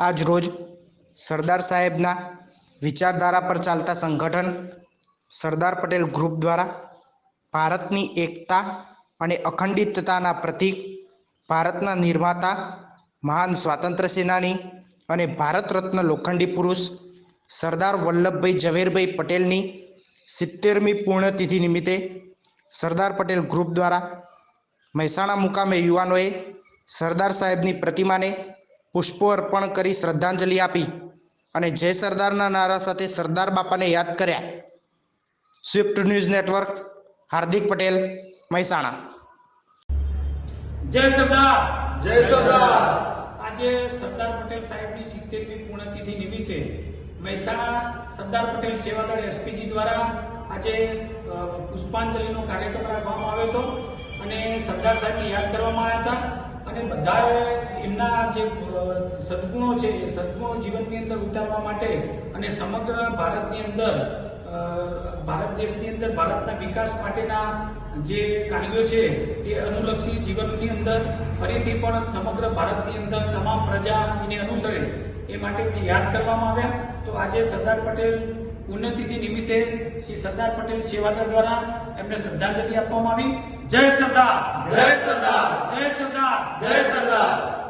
આજ રોજ સરદાર સાહેબના વિચારધારા પર ચાલતા સંગઠન સરદાર પટેલ ગ્રુપ દ્વારા ભારતની એકતા અને અખંડિતતાના પ્રતીક, ભારતના નિર્માતા, મહાન સ્વાતંત્ર્ય સેનાની અને ભારત રત્ન લોખંડી પુરુષ સરદાર વલ્લભભાઈ ઝવેરભાઈ પટેલની સિત્તેરમી પૂર્ણતિથિ નિમિત્તે સરદાર પટેલ ગ્રુપ દ્વારા મહેસાણા મુકામે યુવાનોએ સરદાર સાહેબની પ્રતિમાને પુષ્પો અર્પણ કરી શ્રદ્ધાંજલિ આપી અને જય સરદારના નારા સાથે સરદાર બાપાને યાદ કર્યા. Swift news network Hardik Patel Mehsana. જય સરદાર. જય સરદાર. આજે સરદાર પટેલ સાહેબની સિત્તેરમી પૂર્ણતિથિ નિમિત્તે મહેસાણા સરદાર પટેલ સેવાદળ એસપીજી દ્વારા આજે પુષ્પાંજલિનો કાર્યક્રમ રાખવામાં આવ્યો હતો અને સરદાર સાહેબને યાદ કરવામાં આવ્યા હતા. અને બધાએ એમના જે સદગુણો છે, એ સદગુણો જીવનની અંદર ઉતારવા માટે અને સમગ્ર ભારતની અંદર ભારત દેશની અંદર ભારતના વિકાસ માટેના જે કાર્યો છે, એ અનુલક્ષી જીવનની અંદર ફરીથી પણ સમગ્ર ભારતની અંદર તમામ પ્રજા એને અનુસરે એ માટે યાદ કરવામાં આવ્યા. તો આજે સરદાર પટેલ પુણ્યતિથિ નિમિત્તે શ્રી સરદાર પટેલ સેવાદળ દ્વારા એમને શ્રદ્ધાંજલિ આપવામાં આવી. જય સરદાર. જય સરદાર. જય સરદાર. જય સરદાર.